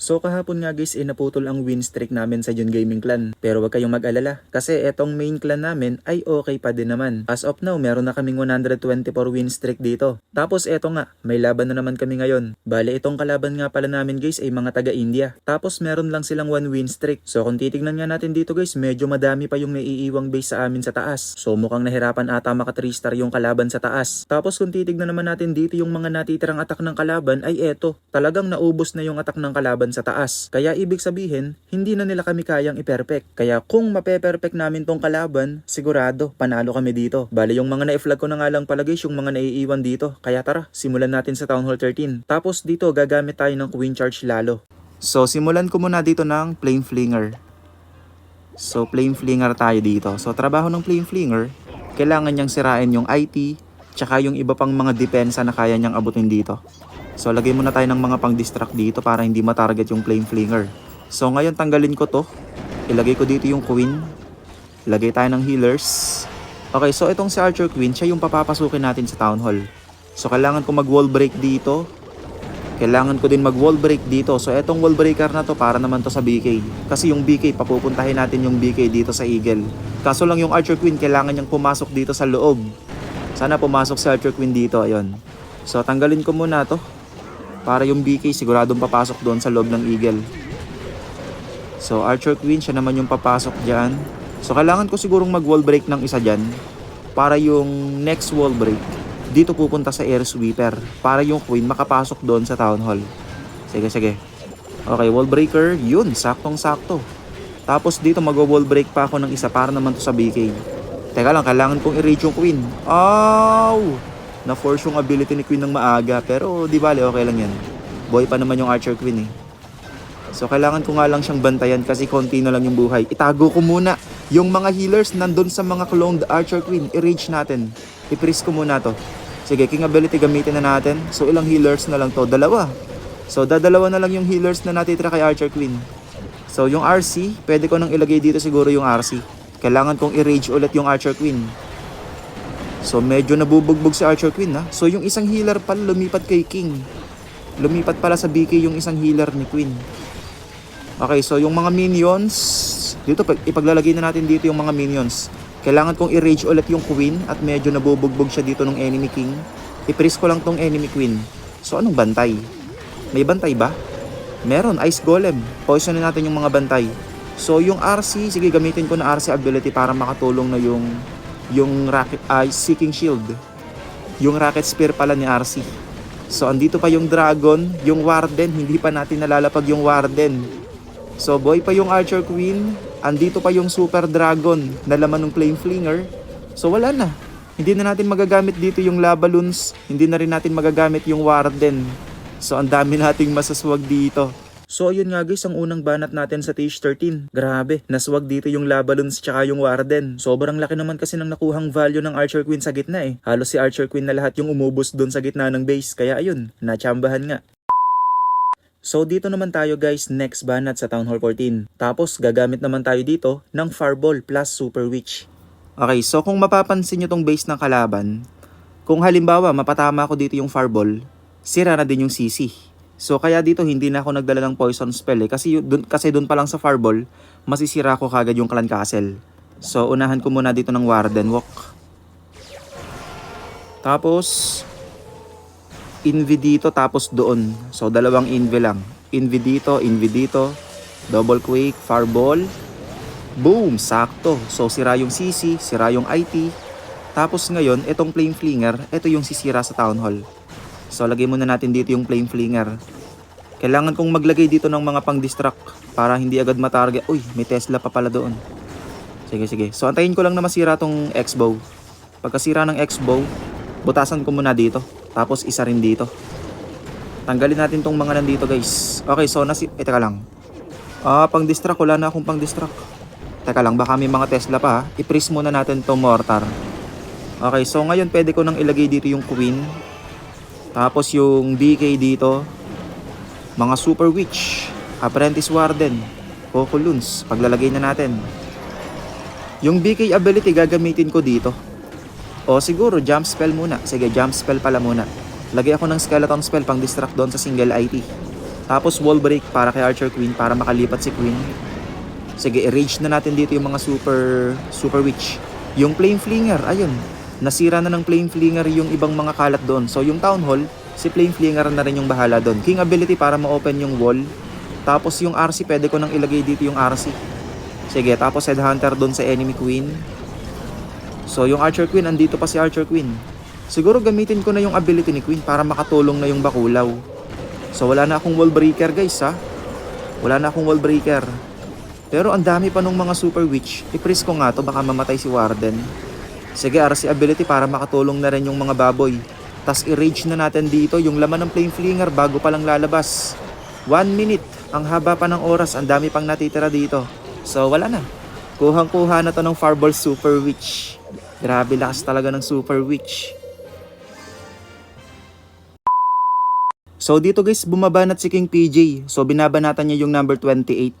So kahapon nga guys, eh, naputol ang win streak namin sa Jun Gaming Clan. Pero wag kayong mag-alala, kasi etong main clan namin ay okay pa din naman. As of now, meron na kaming 124 win streak dito. Tapos eto nga, may laban na naman kami ngayon. Bale, itong kalaban nga pala namin guys ay mga taga-India. Tapos meron lang silang one win streak. So kung titignan nga natin dito guys, medyo madami pa yung naiiwang base sa amin sa taas. So mukhang nahirapan ata maka 3 star yung kalaban sa taas. Tapos kung titignan naman natin dito yung mga natitirang atak ng kalaban ay eto. Talagang naubos na yung atak ng kalaban sa taas. Kaya ibig sabihin, hindi na nila kami kayang i-perfect. Kaya kung mape-perfect namin tong kalaban, sigurado panalo kami dito. Bale yung mga na-flag ko na nga lang pala guys, yung mga naiiwan dito. Kaya tara, simulan natin sa Town Hall 13. Tapos dito gagamit tayo ng Queen Charge lalo. So simulan ko muna dito ng Flame Flinger. So Flame Flinger tayo dito. So trabaho ng Flame Flinger, kailangan niyang sirain yung IT, tsaka yung iba pang mga depensa na kaya niyang abutin dito. So lagay muna tayo ng mga pang-distract dito para hindi matarget yung Flame Flinger. So ngayon tanggalin ko to. Ilagay ko dito yung Queen. Lagay tayo ng healers. Okay, so itong si Archer Queen, siya yung papapasukin natin sa Town Hall. So kailangan ko mag-wall break dito. Kailangan ko din mag-wall break dito. So etong wall breaker na to para naman to sa BK. Kasi yung BK, papupuntahin natin yung BK dito sa Eagle. Kaso lang yung Archer Queen, kailangan niyang pumasok dito sa loob. Sana pumasok si Archer Queen dito, ayun. So tanggalin ko muna to. Para yung BK siguradong papasok doon sa loob ng Eagle. So Archer Queen, siya naman yung papasok dyan. So kailangan ko sigurong mag-wall break ng isa dyan. Para yung next wall break, dito pupunta sa air sweeper. Para yung Queen makapasok doon sa town hall. Sige, sige. Okay, wall breaker, yun, saktong-sakto. Tapos dito mag-wall break pa ako ng isa para naman to sa BK. Teka lang, kailangan kong i-rage yung Queen. Ow! Na-force yung ability ni Queen ng maaga. Pero di bale, okay lang yan. Boy pa naman yung Archer Queen eh. So kailangan ko nga lang siyang bantayan kasi konti na lang yung buhay. Itago ko muna yung mga healers nandun sa mga cloned Archer Queen. I-rage natin. I-freeze ko muna to. Sige, King Ability gamitin na natin. So ilang healers na lang to? Dalawa. So dadalawa na lang yung healers na natitira kay Archer Queen. So yung RC, pwede ko nang ilagay dito siguro yung RC. Kailangan kong i-rage ulit yung Archer Queen. So medyo nabubugbog si Archer Queen ha. So yung isang healer pala lumipat kay King. Lumipat pala sa BK yung isang healer ni Queen. Okay, so yung mga minions, dito pag- ipaglalagay na natin dito yung mga minions. Kailangan kong i-rage ulit yung queen at medyo nabubugbog siya dito ng enemy king. I-freeze ko lang tong enemy queen. So anong bantay? May bantay ba? Meron, ice golem. Poisonin natin yung mga bantay. So yung RC, sige gamitin ko na RC ability para makatulong na yung yung rocket ay seeking shield. Yung rocket spear pala ni RC. So andito pa yung dragon, yung warden, hindi pa natin nalalapag yung warden. So boy pa yung Archer Queen, andito pa yung Super Dragon na laman ng Flame Flinger. So wala na. Hindi na natin magagamit dito yung lava loons, hindi na rin natin magagamit yung Warden. So ang dami nating masaswag dito. So ayun nga guys, ang unang banat natin sa Tage 13. Grabe, naswag dito yung lava loons tsaka yung Warden. Sobrang laki naman kasi ng nakuhang value ng Archer Queen sa gitna eh. Halos si Archer Queen na lahat yung umubos doon sa gitna ng base. Kaya ayun, nachambahan nga. So dito naman tayo guys, next banat sa Town Hall 14. Tapos gagamit naman tayo dito ng Fireball plus Super Witch. Okay, so kung mapapansin nyo tong base ng kalaban, kung halimbawa mapatama ko dito yung Fireball, sira na din yung CC. So kaya dito hindi na ako nagdala ng Poison Spell eh, kasi, dun, kasi dun pa lang sa Fireball, masisira ko kagad yung Clan Castle. So unahan ko muna dito ng Warden Walk. Tapos, invi dito tapos doon. So dalawang invi lang. Invi dito, invi dito. Double quake, fireball. Boom! Sakto. So sira yung CC, sira yung IT. Tapos ngayon, itong flame flinger, ito yung sisira sa town hall. So lagay muna natin dito yung flame flinger. Kailangan kong maglagay dito ng mga pang-distract para hindi agad matarget. Uy, may Tesla pa pala doon. Sige, sige. So antayin ko lang na masira tong X-bow. Pagkasira ng X-bow, butasan ko muna dito. Tapos isa rin dito. Tanggalin natin tong mga nandito guys. Okay, so nasi... Eh, teka lang. Ah, pang distract. Wala na akong pang distract. Teka lang, baka may mga Tesla pa. I-freeze muna natin tong mortar. Okay, so ngayon pwede ko nang ilagay dito yung Queen. Tapos yung BK dito. Mga Super Witch. Apprentice Warden. Coco. Paglalagay na natin. Yung BK ability gagamitin ko dito. O siguro jump spell muna. Sige, jump spell pala muna. Lagay ako ng skeleton spell pang distract doon sa single IT. Tapos wall break para kay Archer Queen para makalipat si Queen. Sige, i-rage na natin dito yung mga super super witch. Yung flame flinger, ayun. Nasira na ng flame flinger yung ibang mga kalat doon. So yung town hall, si flame flinger na rin yung bahala doon. King ability para ma-open yung wall. Tapos yung RC, pwede ko nang ilagay dito yung RC. Sige, tapos headhunter doon sa enemy queen. So yung Archer Queen, andito pa si Archer Queen. Siguro gamitin ko na yung ability ni Queen para makatulong na yung bakulaw. So wala na akong wall breaker guys ha. Wala na akong wall breaker. Pero ang dami pa nung mga super witch. I-freeze ko nga to baka mamatay si Warden. Sige, RC ability para makatulong na rin yung mga baboy. Tas i-rage na natin dito yung laman ng flame flinger bago pa lang lalabas. One minute. Ang haba pa ng oras. Ang dami pang natitira dito. So wala na. Kuhang-kuha na to ng Fireball Super Witch. Grabe lakas talaga ng Super Witch. So dito guys, bumabanat si King PJ. So binabanatan niya yung number 28.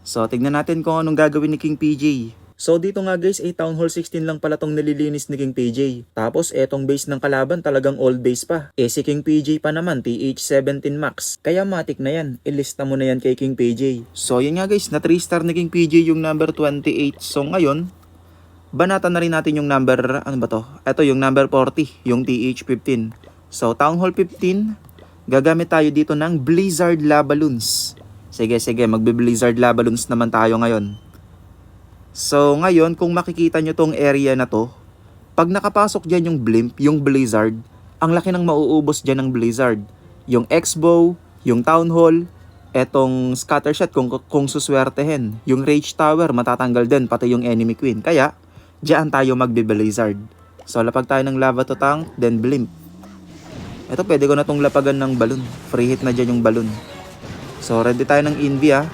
So tignan natin kung anong gagawin ni King PJ. So dito nga guys, ay Town Hall 16 lang pala tong nililinis ni King PJ. Tapos etong base ng kalaban talagang old base pa. Eh si King PJ pa naman, TH17 Max. Kaya matik na yan, ilista mo na yan kay King PJ. So yun nga guys, na 3 star ni King PJ yung number 28. So ngayon, banatan na rin natin yung number, ano ba to? Ito yung number 40, yung TH15. So Town Hall 15, gagamit tayo dito ng Blizzard Laballoons. Sige, sige, magbe-Blizzard Laballoons naman tayo ngayon. So, ngayon, kung makikita nyo tong area na to, pag nakapasok dyan yung blimp, yung blizzard, ang laki ng mauubos dyan ng blizzard. Yung X-bow, yung town hall, etong scattershot kung, kung suswertehin. Yung rage tower, matatanggal din, pati yung enemy queen. Kaya, dyan tayo magbe-blizzard. So, lapag tayo ng lava to tank, then blimp. Ito, pwede ko na tong lapagan ng balloon. Free hit na dyan yung balloon. So, ready tayo ng Envy ah.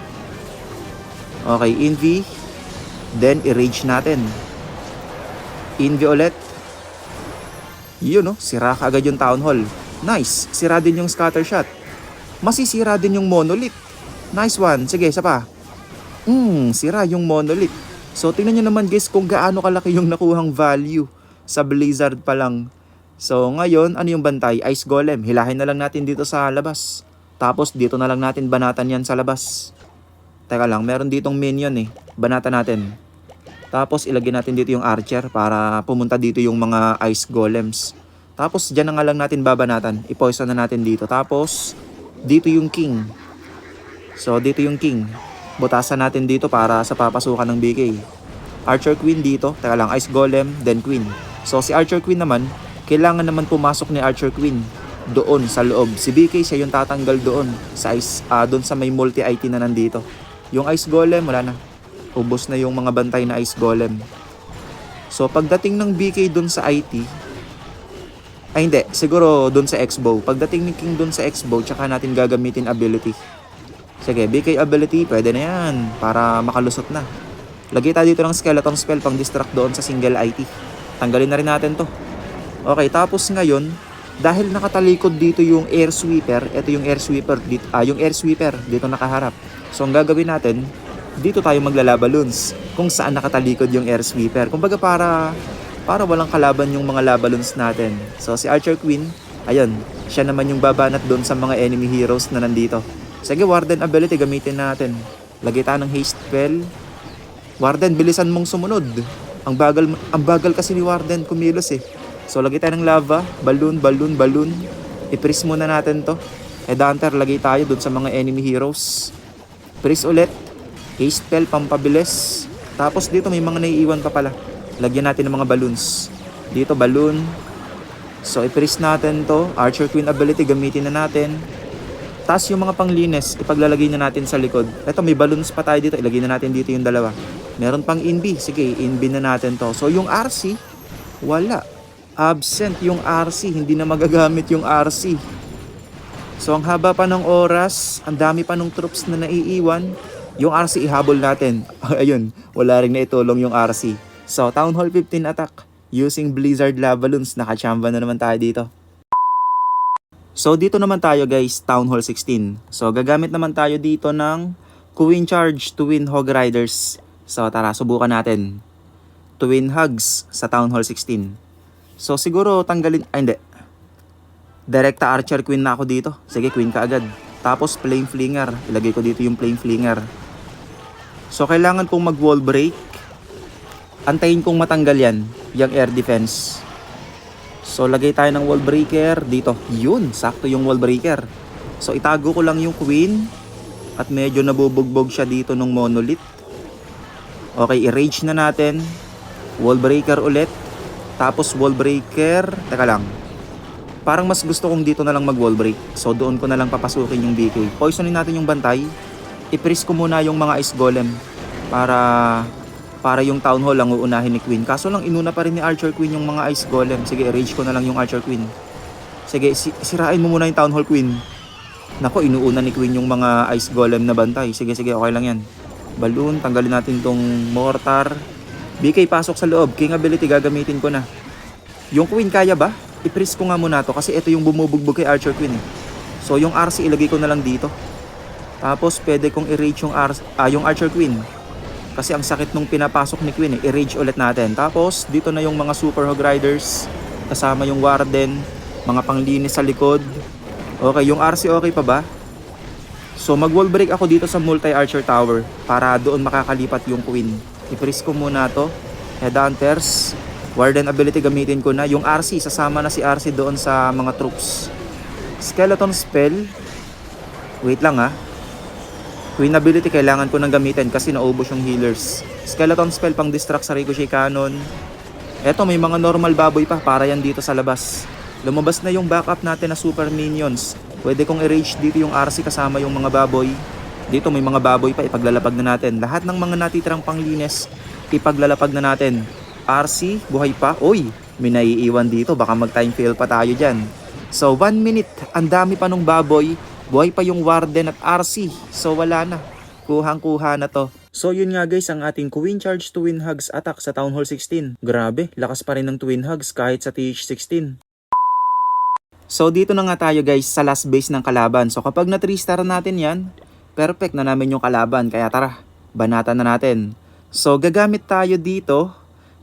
Okay, Envy. Then, i-rage natin. Envy ulit. Yun no, sira ka agad yung town hall. Nice, sira din yung scatter shot. Masisira din yung monolith. Nice one. Sige, isa pa. Hmm, sira yung monolith. So, tingnan nyo naman guys kung gaano kalaki yung nakuhang value sa Blizzard pa lang. So, ngayon, ano yung bantay? Ice Golem. Hilahin na lang natin dito sa labas. Tapos, dito na lang natin banatan yan sa labas. Teka lang, meron ditong minion eh. Banatan natin. Tapos ilagay natin dito yung archer para pumunta dito yung mga ice golems. Tapos dyan na nga lang natin babanatan. I-poison na natin dito. Tapos dito yung king. So dito yung king. Butasan natin dito para sa papasukan ng BK. Archer queen dito. Teka lang, ice golem, then queen. So si archer queen naman, kailangan naman pumasok ni archer queen doon sa loob. Si BK siya yung tatanggal doon sa ice, ah, doon sa may multi-IT na nandito. Yung ice golem, wala na. Ubos na yung mga bantay na ice golem. So, pagdating ng BK dun sa IT, ay hindi, siguro dun sa X-bow. Pagdating ni King dun sa X-bow, tsaka natin gagamitin ability. Sige, BK ability, pwede na yan. Para makalusot na. Lagay tayo dito ng skeleton spell pang distract doon sa single IT. Tanggalin na rin natin to. Okay, tapos ngayon, dahil nakatalikod dito yung air sweeper, ito yung air sweeper, dito, ah, yung air sweeper dito nakaharap. So ang gagawin natin, dito tayo maglalaba loons kung saan nakatalikod yung air sweeper. Kumbaga para para walang kalaban yung mga lava loons natin. So si Archer Queen, ayun, siya naman yung babanat doon sa mga enemy heroes na nandito. Sige, Warden ability gamitin natin. Lagay tayo ng haste spell. Warden, bilisan mong sumunod. Ang bagal, ang bagal kasi ni Warden kumilos eh. So lagay tayo ng lava, balloon, balloon, balloon. I-freeze muna natin to. Headhunter, lagay tayo doon sa mga enemy heroes. Freeze ulit. Haste spell, pampabilis. Tapos dito may mga naiiwan pa pala. Lagyan natin ng mga balloons. Dito balloon. So i-freeze natin to. Archer Queen ability gamitin na natin. Tapos yung mga panglinis, ipaglalagay na natin sa likod. Ito may balloons pa tayo dito. Ilagay na natin dito yung dalawa. Meron pang inbi. Sige, inbi na natin to. So yung RC, wala. Absent yung RC. Hindi na magagamit yung RC. So ang haba pa ng oras, ang dami pa ng troops na naiiwan, yung RC ihabol natin. Ayun, wala rin na itulong yung RC. So Town Hall 15 attack using Blizzard Lava Loons, nakachamba na naman tayo dito. So dito naman tayo guys, Town Hall 16. So gagamit naman tayo dito ng Queen Charge Twin Hog Riders. So tara, subukan natin. Twin Hugs sa Town Hall 16. So siguro tanggalin, ay hindi. Direkta Archer Queen na ako dito. Sige, Queen ka agad. Tapos flame flinger. Ilagay ko dito yung flame flinger. So kailangan kong mag wall break. Antayin kong matanggal yan, yung air defense. So lagay tayo ng wall breaker dito. Yun, sakto yung wall breaker. So itago ko lang yung queen at medyo nabubugbog siya dito ng monolith. Okay, i-rage na natin. Wall breaker ulit. Tapos wall breaker. Teka lang. Parang mas gusto kong dito na lang mag wall break. So doon ko na lang papasukin yung BK. Poisonin natin yung bantay. I-freeze ko muna yung mga ice golem. Para para yung town hall ang uunahin ni Queen. Kaso lang inuna pa rin ni Archer Queen yung mga ice golem. Sige, rage ko na lang yung Archer Queen. Sige, si- sirain mo muna yung town hall Queen. Nako, inuuna ni Queen yung mga ice golem na bantay. Sige, sige, okay lang yan. Balloon, tanggalin natin tong mortar. BK, pasok sa loob. King ability, gagamitin ko na. Yung Queen, kaya ba? I-freeze ko nga muna to kasi ito yung bumubugbog kay Archer Queen eh. So, yung RC ilagay ko na lang dito. Tapos, pwede kong i-rage yung, R- ah, yung Archer Queen. Kasi ang sakit nung pinapasok ni Queen eh. I-rage ulit natin. Tapos, dito na yung mga Super Hog Riders. Kasama yung Warden. Mga panglinis sa likod. Okay, yung RC okay pa ba? So, mag-wall break ako dito sa multi-archer tower para doon makakalipat yung Queen. I-freeze ko muna to. Headhunters. Warden ability gamitin ko na. Yung RC, sasama na si RC doon sa mga troops. Skeleton spell. Wait lang ah. Queen ability kailangan ko nang gamitin kasi naubos yung healers. Skeleton spell pang distract sa ricochet cannon. Eto may mga normal baboy pa para yan dito sa labas. Lumabas na yung backup natin na super minions. Pwede kong i-rage dito yung RC kasama yung mga baboy. Dito may mga baboy pa ipaglalapag na natin. Lahat ng mga natitirang panglinis ipaglalapag na natin. RC, buhay pa. Uy, may naiiwan dito. Baka mag time fail pa tayo dyan. So, one minute. Ang dami pa nung baboy. Buhay pa yung Warden at RC. So, wala na. Kuhang-kuha na to. So, yun nga guys, ang ating Queen Charge Twin Hugs attack sa Town Hall 16. Grabe, lakas pa rin ng Twin Hugs kahit sa TH16. So, dito na nga tayo guys sa last base ng kalaban. So, kapag na 3 star natin yan, perfect na namin yung kalaban. Kaya tara, banatan na natin. So, gagamit tayo dito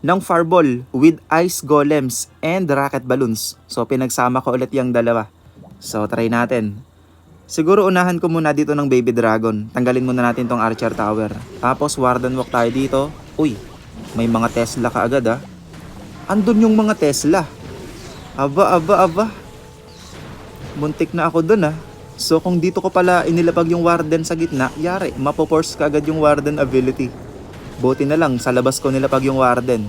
ng fireball with ice golems and rocket balloons. So, pinagsama ko ulit yung dalawa. So, try natin. Siguro unahan ko muna dito ng baby dragon. Tanggalin muna natin tong archer tower. Tapos, warden walk tayo dito. Uy, may mga Tesla ka agad ah. Andun yung mga Tesla. Aba, aba, aba. Muntik na ako dun ah. So kung dito ko pala inilapag yung warden sa gitna, yari, mapoforce ka agad yung warden ability. Buti na lang, sa labas ko nilapag yung warden.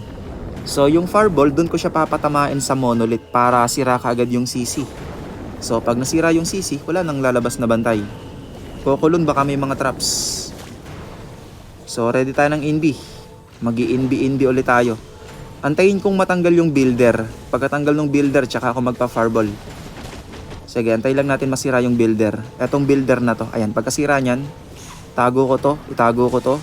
So yung fireball, dun ko siya papatamain sa monolith para sira ka agad yung CC. So pag nasira yung CC, wala nang lalabas na bantay. Kukulon baka may mga traps. So ready tayo ng inbi. Magi inbi inbi ulit tayo. Antayin kong matanggal yung builder. Pagkatanggal ng builder, tsaka ako magpa fireball. Sige, antay lang natin masira yung builder. Etong builder na to. Ayan, pagkasira niyan, tago ko to, itago ko to.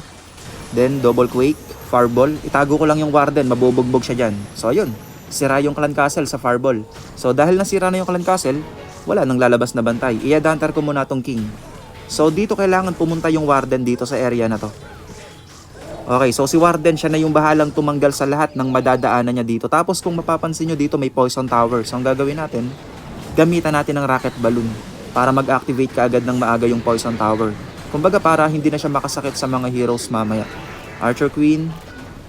Then, double quake, fireball. Itago ko lang yung warden, mabubugbog siya dyan. So, ayun. Sira yung clan castle sa fireball. So, dahil nasira na yung clan castle, wala nang lalabas na bantay. Iyadantar ko muna tong king. So, dito kailangan pumunta yung warden dito sa area na to. Okay, so si Warden siya na yung bahalang tumanggal sa lahat ng madadaanan niya dito. Tapos kung mapapansin nyo dito may poison tower. So ang gagawin natin, gamitan natin ng rocket balloon para mag-activate ka agad ng maaga yung poison tower. Kumbaga para hindi na siya makasakit sa mga heroes mamaya. Archer Queen,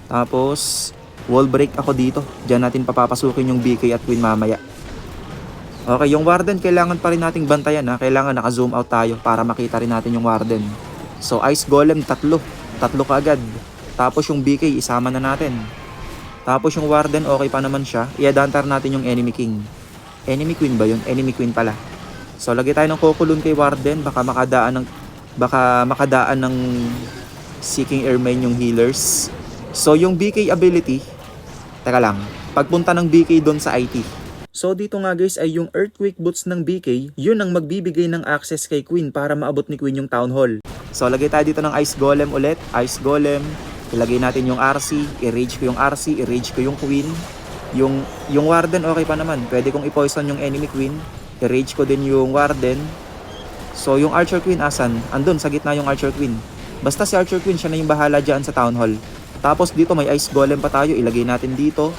tapos wall break ako dito. Diyan natin papapasukin yung BK at Queen mamaya. Okay, yung Warden kailangan pa rin nating bantayan ha. Kailangan naka-zoom out tayo para makita rin natin yung Warden. So Ice Golem tatlo. Tatlo ka agad. Tapos yung BK isama na natin. Tapos yung Warden okay pa naman siya. Iadantar natin yung Enemy King. Enemy Queen ba yun? Enemy Queen pala. So lagay tayo ng kukulun kay Warden. Baka makadaan ng baka makadaan ng Seeking Airmain yung healers. So yung BK ability, teka lang, pagpunta ng BK doon sa IT. So dito nga guys ay yung Earthquake Boots ng BK, yun ang magbibigay ng access kay Queen para maabot ni Queen yung Town Hall. So lagay tayo dito ng Ice Golem ulit, Ice Golem, ilagay natin yung RC, i-rage ko yung RC, i-rage ko yung Queen. Yung, yung Warden okay pa naman, pwede kong i-poison yung enemy Queen, i-rage ko din yung Warden. So yung Archer Queen asan? Andun sa gitna yung Archer Queen. Basta si Archer Queen siya na yung bahala dyan sa Town Hall. Tapos dito may Ice Golem pa tayo, ilagay natin dito.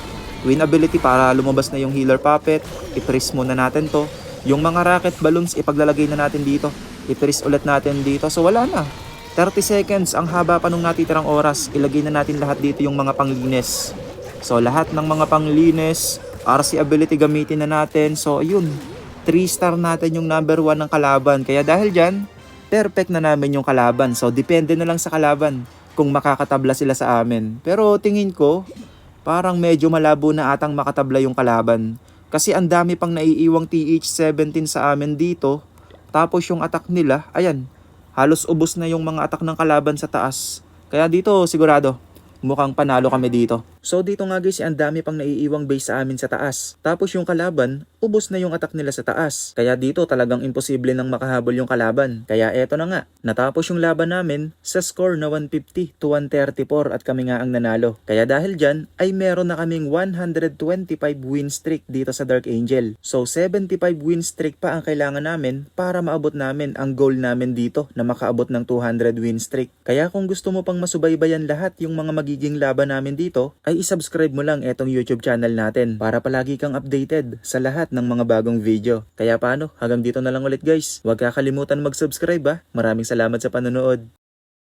Win ability para lumabas na yung healer puppet. I-press muna natin to. Yung mga rocket balloons ipaglalagay na natin dito. Itiris ulit natin dito. So wala na. 30 seconds, ang haba pa nung natitirang oras. Ilagay na natin lahat dito yung mga panglinis. So lahat ng mga panglinis, RC ability gamitin na natin. So ayun, 3 star natin yung number 1 ng kalaban. Kaya dahil dyan, perfect na namin yung kalaban. So depende na lang sa kalaban kung makakatabla sila sa amin. Pero tingin ko, parang medyo malabo na atang makatabla yung kalaban. Kasi ang dami pang naiiwang TH17 sa amin dito. Tapos yung attack nila, ayan, halos ubos na yung mga attack ng kalaban sa taas. Kaya dito sigurado, mukhang panalo kami dito. So dito nga guys, ang dami pang naiiwang base sa amin sa taas. Tapos yung kalaban, ubos na yung attack nila sa taas. Kaya dito talagang imposible nang makahabol yung kalaban. Kaya eto na nga, natapos yung laban namin sa score na 150 to 134 at kami nga ang nanalo. Kaya dahil dyan, ay meron na kaming 125 win streak dito sa Dark Angel. So 75 win streak pa ang kailangan namin para maabot namin ang goal namin dito na makaabot ng 200 win streak. Kaya kung gusto mo pang masubaybayan lahat yung mga magiging laban namin dito, ay isubscribe mo lang etong YouTube channel natin para palagi kang updated sa lahat ng mga bagong video. Kaya paano, hanggang dito na lang ulit guys. Huwag kakalimutan mag-subscribe ha. Maraming salamat sa panonood.